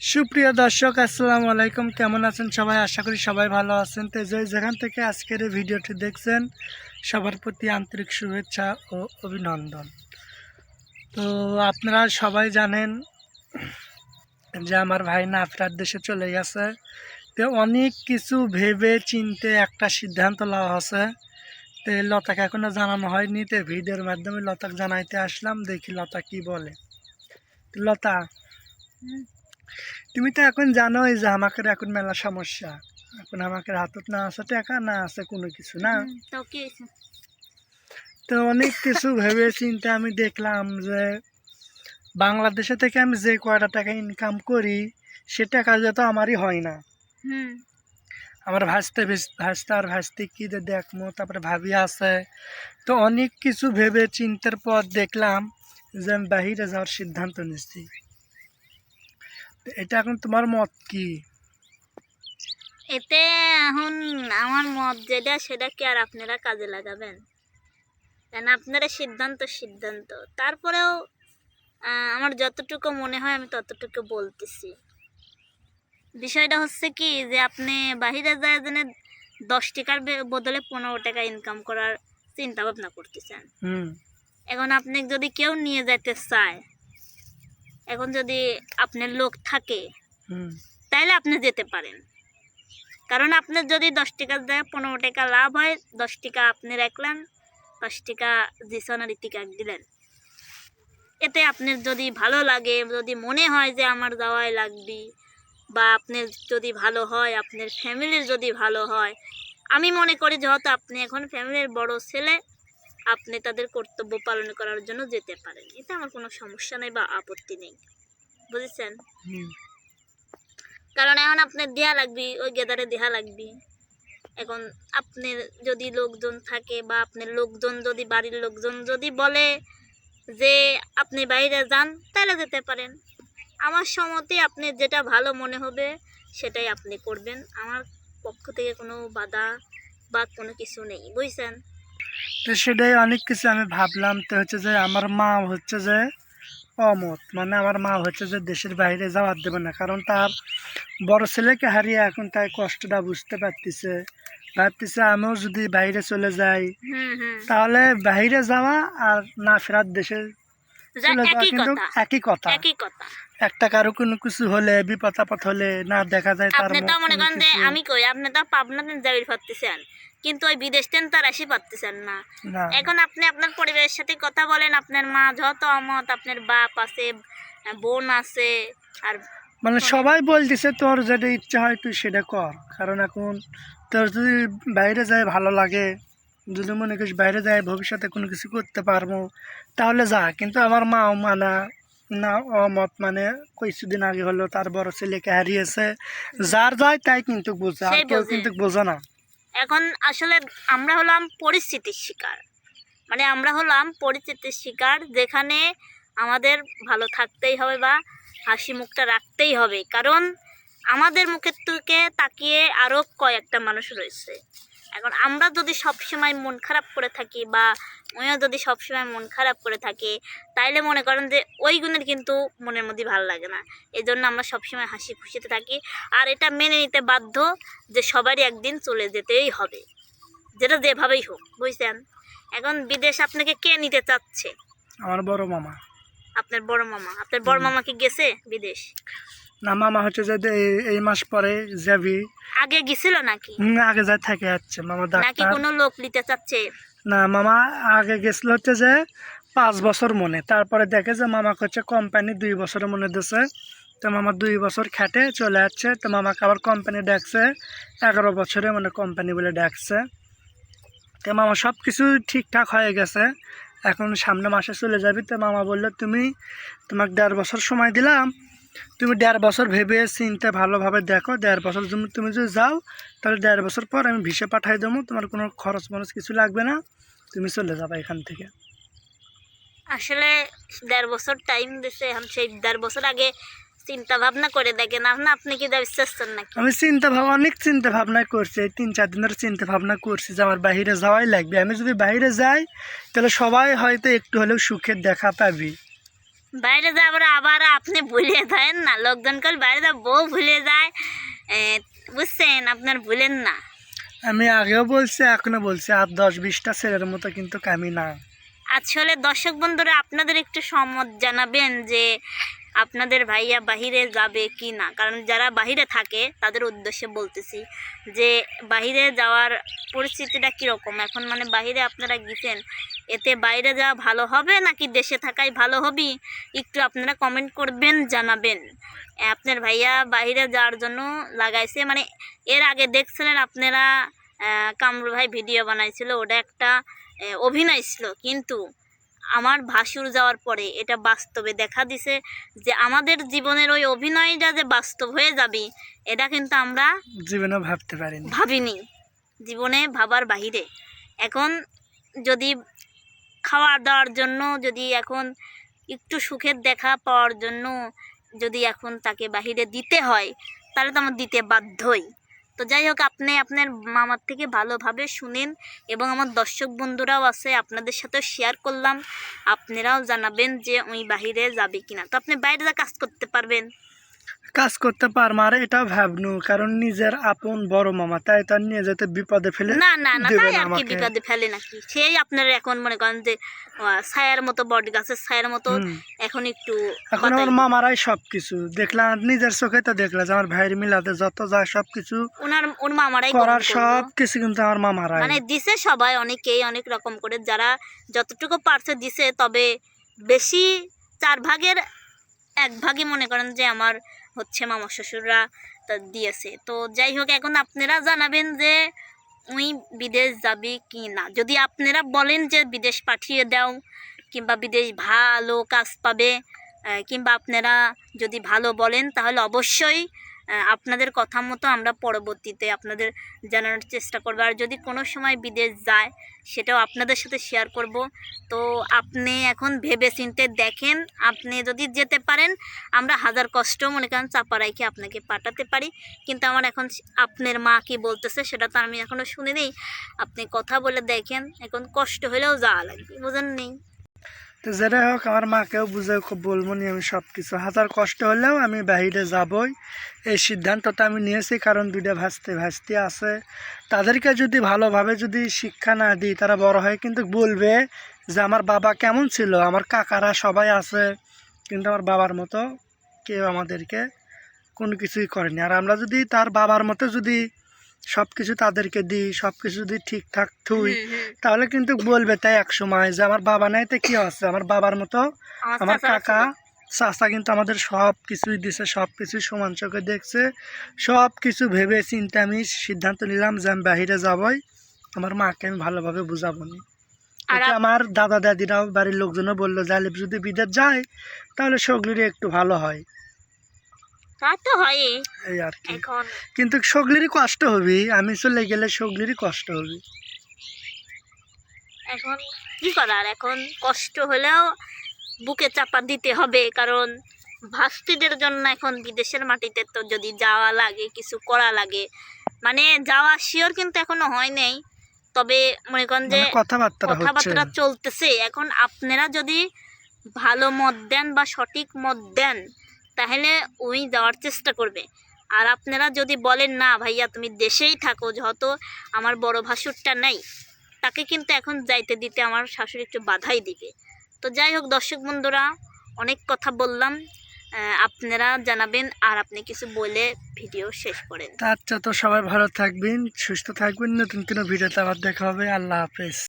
সুপ্রিয় দর্শক, আসসালামু আলাইকুম। কেমন আছেন সবাই? আশা করি সবাই ভালো আছেন। তো যে যেখান থেকে আজকের এই ভিডিওটি দেখছেন, সবার প্রতি আন্তরিক শুভেচ্ছা ও অভিনন্দন। তো আপনারা সবাই জানেন যে আমার ভাই নাফরার দেশে চলে গেছে। তো অনেক কিছু ভেবে চিনতে একটা সিদ্ধান্ত নেওয়া হয়েছে। তো লতাকে এখনও জানানো হয়নি। তো ভিডিওর মাধ্যমে লতাকে জানাইতে আসলাম, দেখি লতা কি বলে। লতা তুমি তো এখন জানোই যে আমাকে এখন মেলা সমস্যা। এখন আমাকে হাতত না আছে টাকা না আছে কোনো কিছু না? তো অনেক কিছু ভেবে চিন্তা আমি দেখলাম যে বাংলাদেশে থেকে আমি যে কয়টা টাকা ইনকাম করি সে টাকা যত আমারই হয় না। হুম। আমার ভাসতে ভাসতে আর ভাসতে কি যে দেখমো তারপরে ভাবি আছে। তো অনেক কিছু ভেবে চিন্তার পর দেখলাম যে আমি বাহিরে যাওয়ার সিদ্ধান্ত নিচ্ছি এটা এখন তোমার মত কি? এতে এখন আমার মত যেটা সেটা কি আর আপনারা কাজে লাগাবেন? কেন আপনারা সিদ্ধান্ত সিদ্ধান্ত। তারপরেও আমার যতটুকু মনে হয় আমি ততটুকু বলতেছি। বিষয়টা হচ্ছে কি যে আপনি বাহিরে যায় জেনে দশ টাকার বদলে পনেরো টাকা ইনকাম করার চিন্তা ভাবনা করতেছেন। হুম। এখন আপনি যদি কেউ নিয়ে যেতে চায় এখন যদি আপনার লোক থাকে তাহলে আপনি যেতে পারেন। কারণ আপনার যদি দশ টাকা দেয় পনেরো টাকা লাভ হয় দশ টাকা আপনি রাখলেন দশ টাকা জিসনার ইতিকাক দিলেন। এতে আপনার যদি ভালো লাগে যদি মনে হয় যে আমার যাওয়াই লাগবে বা আপনার যদি ভালো হয় আপনার ফ্যামিলির যদি ভালো হয় আমি মনে করি যেহেতু আপনি এখন ফ্যামিলির বড় ছেলে আপনি তাদের কর্তব্য পালন করার জন্য যেতে পারেন। এতে আমার কোনো সমস্যা নেই বা আপত্তি নেই। বুঝেছেন? কারণ এখন আপনার দেয়া লাগবে ওই গেদারে দেহা লাগবে। এখন আপনার যদি লোকজন থাকে বা আপনার লোকজন যদি বাড়ির লোকজন যদি বলে যে আপনি বাইরে যান তাহলে যেতে পারেন। আমার সম্মতি আপনি যেটা ভালো মনে হবে সেটাই আপনি করবেন। আমার পক্ষ থেকে কোনো বাধা বা কোনো কিছু নেই। বুঝছেন? তো সেটাই অনেক কিছু আমি ভাবলাম তো হচ্ছে যে আমার মা হচ্ছে যে অমত। মানে আমার মা হচ্ছে যে দেশের বাইরে যাওয়ার দেবে না। কারণ তার বড় ছেলেকে হারিয়ে এখন তাই কষ্টটা বুঝতে পারতেছে। ভাবতেছে আমিও যদি বাইরে চলে যাই তাহলে বাইরে যাওয়া আর না ফেরার দেশে চলে যাওয়া কিন্তু একই কথা। একটা কারও কোনো কিছু হলে বিপদ আপদ হলে না দেখা যায় তার আপনি তো মনে করেন যে আমি কই আপনি তো পাবনাতে যাবির পারতেছেন কিন্তু ওই বিদেশ টেন তার আসি পারতেছেন না। এখন আপনি আপনার পরিবারের সাথে কথা বলেন আপনার মা যত অমত আপনার বাপ আছে বোন আছে আর মানে সবাই বলতেছে তোর যেটা ইচ্ছা হয় তুই সেটা কর। কারণ এখন তোর যদি বাইরে যায় ভালো লাগে যদি মনে করিস বাইরে যায় ভবিষ্যতে কোনো কিছু করতে পারব তাহলে যা। কিন্তু আমার মাও মানা না অমত মানে কিছুদিন আগে হলো তার বড় ছেলেকে হারিয়েছে। যার যায় তাই কিন্তু বোঝে কেউ কিন্তু বোঝে না। এখন আসলে আমরা হলাম পরিস্থিতির শিকার। মানে আমরা হলাম পরিস্থিতির শিকার যেখানে আমাদের ভালো থাকতেই হবে বা হাসি মুখটা রাখতেই হবে। কারণ আমাদের মুখের থেকে তাকিয়ে আরও কয়েকটা মানুষ রয়েছে। এখন আমরা যদি সবসময় মন খারাপ করে থাকি বা ওইও যদি সবসময় মন খারাপ করে থাকে তাইলে মনে করেন যে ওই গুণের কিন্তু মনের মধ্যে ভালো লাগে না। এই জন্য আমরা সবসময় হাসি খুশিতে থাকি। আর এটা মেনে নিতে বাধ্য যে সবারই একদিন চলে যেতেই হবে। যেটা যেভাবেই হোক বুঝছেন? এখন বিদেশ আপনাকে কে নিতে চাচ্ছে? আমার বড় মামা। আপনার বড় মামা? আপনার বড় মামা কি গেছে বিদেশ? না মামা হচ্ছে যে এই- মাস পরে যাবি। আগে গেছিল নাকি? আগে যায় থাকে যাচ্ছে মামা নাকি কোনো লোক নিতে চাচ্ছে? না মামা আগে গেছিল হচ্ছে যে পাঁচ বছর মনে। তারপরে দেখে যে মামাকে হচ্ছে কোম্পানি দুই বছর মনে দিছে। তো মামা দুই বছর খেটে চলে যাচ্ছে। তো মামাকে আবার কোম্পানি ডাকছে। এগারো বছরে মানে কোম্পানি বলে ডাকছে। তো মামা সব কিছু ঠিকঠাক হয়ে গেছে। এখন সামনে মাসে চলে যাবি। তো মামা বলল তুমি তোমাকে দেড় বছর সময় দিলাম। তুমি দেড় বছর ভেবে চিন্তে ভালোভাবে দেখো দেড় বছর তুমি যদি যাও তাহলে দেড় বছর পর আমি ভিসে পাঠাই দেবো তোমার কোনো খরচ মরচ কিছু লাগবে না তুমি চলে যাবে এখান থেকে। আসলে দেড় বছর টাইম দিছে এখন সেই দেড় বছর আগে চিন্তা ভাবনা করে দেখেন আপনি আপনি কি দাবি চাচ্ছেন নাকি? আমি চিন্তা ভাবনা অনেক চিন্তা ভাবনা করছি এই তিন চার দিনের চিন্তা ভাবনা করছি যে আমার বাইরে যাওয়াই লাগবে। আমি যদি বাইরে যাই তাহলে সবাই হয়তো একটু হলেও সুখের দেখা পাবি। বাইরে যাবার আবার আপনি ভুলে দেন না। লোকজন কল বাইরে যা বউ ভুলে যায়। বুঝছেন আপনার ভুলেন না। আমি আগেও বলছি এখনও বলছি আর দশ বিশটা ছেলের মতো কিন্তু কামি না। আসলে দর্শক বন্ধুরা আপনাদের একটু সম্মত জানাবেন যে আপনাদের ভাইয়া বাহিরে যাবে কি না? কারণ যারা বাহিরে থাকে, তাদের উদ্দেশ্যে বলতেছি যে, বাহিরে যাওয়ার পরিস্থিতিটা কীরকম? এখন মানে বাহিরে আপনারা গেছেন, এতে বাইরে যাওয়া ভালো হবে নাকি দেশে থাকাই ভালো হবে? একটু আপনারা কমেন্ট করবেন, জানাবেন। আপনার ভাইয়া বাইরে যাওয়ার জন্য লাগাইছে মানে এর আগে দেখছিলেন আপনারা কামরুল ভাই ভিডিও বানাইছিল, ওটা একটা অভিনয় ছিল, কিন্তু আমার ভাসুর যাওয়ার পরে এটা বাস্তবে দেখা দিছে যে আমাদের জীবনের ওই অভিনয়টা যে বাস্তব হয়ে যাবে এটা কিন্তু আমরা জীবনে ভাবতে পারিনি। ভাবিনি জীবনে ভাবার বাহিরে। এখন যদি খাওয়ার দাওয়ার জন্য যদি এখন একটু সুখের দেখা পাওয়ার জন্য যদি এখন তাকে বাহিরে দিতে হয় তাহলে তো আমার দিতে বাধ্যই। তো যাই হোক, আপনি আপনার মামার থেকে ভালোভাবে শুনেন এবং আমার দর্শক বন্ধুরাও আছে, আপনাদের সাথেও শেয়ার করলাম। আপনারাও জানাবেন যে ওই বাহিরে যাবে কিনা। তো আপনি বাইরে কাজ করতে পারবেন। কাজ করতে পারব আর এটাও ভাবনু কারণ নিজের আপন বড় মামা তাই তার নিয়ে যেতে বিপদে ফেলে না না না তাই আর কি বিপদে ফেলে নাকি? সেই আপনার এখন মনে করেন যে ছায়ার মতো বট গাছের ছায়ার মতো এখন একটু এখন আমার মামারাই সব কিছু দেখলাম নিজের চোখে তো দেখলাম যে আমার ভাইয়ের মিলাতে যত যায় সব কিছু ওনার ওর মামারাই করার। সব কিছু কিন্তু আমার মামারাই। মানে দিছে সবাই অনেকেই অনেক রকম করে যারা যতটুকু পারছে দিছে তবে বেশি চার ভাগের এক ভাগই মনে করেন যে আমার হচ্ছে মামা শ্বশুররা তা দিয়েছে। তো যাই হোক, এখন আপনারা জানাবেন যে উই বিদেশ যাবি কি না। যদি আপনারা বলেন যে বিদেশ পাঠিয়ে দাও কিংবা বিদেশ ভালো কাজ পাবে কিংবা আপনারা যদি ভালো বলেন, তাহলে অবশ্যই আপনাদের কথা মতো আমরা পরবর্তীতে আপনাদের জানানোর চেষ্টা করব। আর যদি কোনো সময় বিদেশ যায়, সেটাও আপনাদের সাথে শেয়ার করব। তো আপনি এখন ভেবে চিনতে দেখেন, আপনি যদি যেতে পারেন, আমরা হাজার কষ্ট মনে করেন চাপা রাখে আপনাকে পাঠাতে পারি। কিন্তু আমার এখন আপনার মা কি বলতেছে, সেটা তো আমি এখনও শুনিনি। আপনি কথা বলে দেখেন, এখন কষ্ট হলেও যাওয়া লাগবে বুঝেন নেই তো যেটা হোক আমার মাকেও বুঝে খুব বলব নি আমি সব কিছু হাজার কষ্ট হলেও আমি বাইরে যাবই। এই সিদ্ধান্তটা আমি নিয়েছি, কারণ দুইটা ভাসতে ভাসতে আছে। তাদেরকে যদি ভালোভাবে যদি শিক্ষা না দিই, তারা বড় হয়, কিন্তু বলবে যে আমার বাবা কেমন ছিল? আমার কাকারা সবাই আছে, কিন্তু আমার বাবার মতো কেউ আমাদেরকে কোনো কিছুই করেনি। আর আমরা যদি তার বাবার মতো যদি সব কিছু তাদেরকে দিই সব কিছু যদি ঠিকঠাক থুই। তাহলে কিন্তু বলবে তাই এক সময় যে আমার বাবা নাই তো কি আছে? আমার বাবার মতো আমার কাকা। চাচা কিন্তু আমাদের সব কিছুই দিছে সব কিছুই সমান চোখে দেখছে। সব কিছু ভেবে চিন্তে আমি সিদ্ধান্ত নিলাম যে আমি বাহিরে যাবই। আমার মাকে আমি ভালোভাবে বুঝাবো নি। আমার দাদা দাদিরাও বাড়ির লোকজনও বলল যে যদি বিদেশ যায় তাহলে সগলিরই একটু ভালো হয়। তা তো হয়। এই আর কি। এখন কিন্তু সগলিরই কষ্ট হবে। আমি চলে গেলে সগলিরই কষ্ট হবে। এখন কি করার? এখন কষ্ট হলেও বুকে চাপা দিতে হবে। কারণ ভাস্তিদের জন্য এখন বিদেশের মাটিতে তো যদি যাওয়া লাগে কিছু করা লাগে মানে যাওয়া শিওর কিন্তু এখনও হয় নাই। তবে মনে করেন যে মানে কথাবার্তা কথাবার্তা চলতেছে। এখন আপনারা যদি ভালো মত দেন বা সঠিক মত দেন তাহলে ওই যাওয়ার চেষ্টা করবে। আর আপনারা যদি বলেন, না ভাইয়া, তুমি দেশেই থাকো, যত আমার বড় ভাসুরটা নেই, তাকে কিন্তু এখন যাইতে দিতে আমার শাশুড়ি একটু বাধাই দিবে। তো যাই হোক, দর্শক বন্ধুরা, অনেক কথা বললাম। আপনারা জানাবেন, আর আপনি কিছু বলে ভিডিও শেষ করেন। আচ্ছা তো সবাই ভালো থাকবেন, সুস্থ থাকবেন। নতুন কোনো ভিডিওতে আবার দেখা হবে। আল্লাহ হাফেজ।